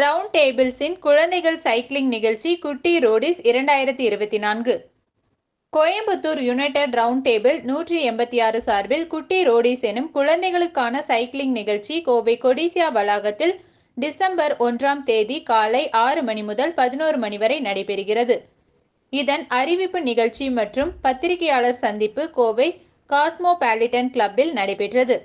Round டேபிள்ஸின் குழந்தைகள் cycling நிகழ்ச்சி குட்டி ரோடிஸ் இரண்டாயிரத்தி இருபத்தி நான்கு. கோயம்புத்தூர் யுனைடெட் ரவுண்ட் டேபிள் நூற்றி எண்பத்தி ஆறு சார்பில் குட்டி ரோடிஸ் எனும் குழந்தைகளுக்கான சைக்கிளிங் நிகழ்ச்சி கோவை கொடிசியா வளாகத்தில் டிசம்பர் ஒன்றாம் தேதி காலை ஆறு மணி முதல் பதினோரு மணி வரை நடைபெறுகிறது. இதன் அறிவிப்பு நிகழ்ச்சி மற்றும் பத்திரிகையாளர் சந்திப்பு கோவை காஸ்மோபாலிட்டன் கிளப்பில் நடைபெற்றது.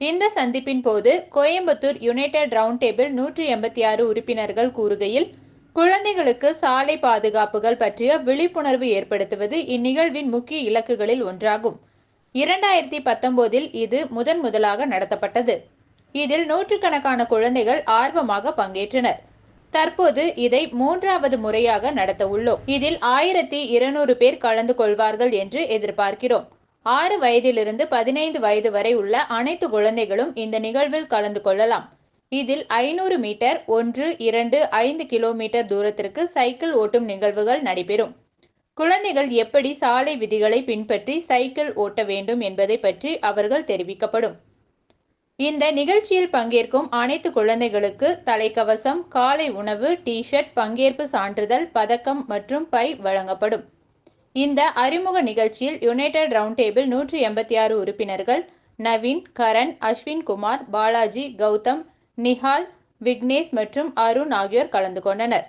இந்த சந்திப்பின் போது கோயம்புத்தூர் யுனைடெட் ரவுண்ட் டேபிள் நூற்றி எண்பத்தி ஆறு உறுப்பினர்கள் கூறுகையில் குழந்தைகளுக்கு சாலை பாதுகாப்புகள் பற்றிய விழிப்புணர்வு ஏற்படுத்துவது இந்நிகழ்வின் முக்கிய இலக்குகளில் ஒன்றாகும். இரண்டாயிரத்தி பத்தொன்பதில் இது முதன் முதலாக நடத்தப்பட்டது. இதில் நூற்றுக்கணக்கான குழந்தைகள் ஆர்வமாக பங்கேற்றனர். தற்போது இதை மூன்றாவது முறையாக நடத்த உள்ளோம். இதில் ஆயிரத்தி இருநூறு பேர் கலந்து கொள்வார்கள் என்று எதிர்பார்க்கிறோம். ஆறு வயதிலிருந்து பதினைந்து வயது வரை உள்ள அனைத்து குழந்தைகளும் இந்த நிகழ்வில் கலந்து கொள்ளலாம். இதில் ஐநூறு மீட்டர் ஒன்று இரண்டு ஐந்து கிலோமீட்டர் தூரத்திற்கு சைக்கிள் ஓட்டும் நிகழ்வுகள் நடைபெறும். குழந்தைகள் எப்படி சாலை விதிகளை பின்பற்றி சைக்கிள் ஓட்ட வேண்டும் என்பதை பற்றி அவர்கள் தெரிவிக்கப்படும். இந்த நிகழ்ச்சியில் பங்கேற்கும் அனைத்து குழந்தைகளுக்கு தலைக்கவசம் காலை உணவு டிஷர்ட் பங்கேற்பு சான்றிதழ் பதக்கம் மற்றும் பை வழங்கப்படும். இந்த அறிமுக நிகழ்ச்சியில் யுனைடெட் ரவுண்ட் டேபிள் நூற்றி எண்பத்தி ஆறு உறுப்பினர்கள் நவீன் கரண் அஸ்வின் குமார் பாலாஜி கௌதம் நிஹால் விக்னேஷ் மற்றும் அருண் ஆகியோர் கலந்து கொண்டனர்.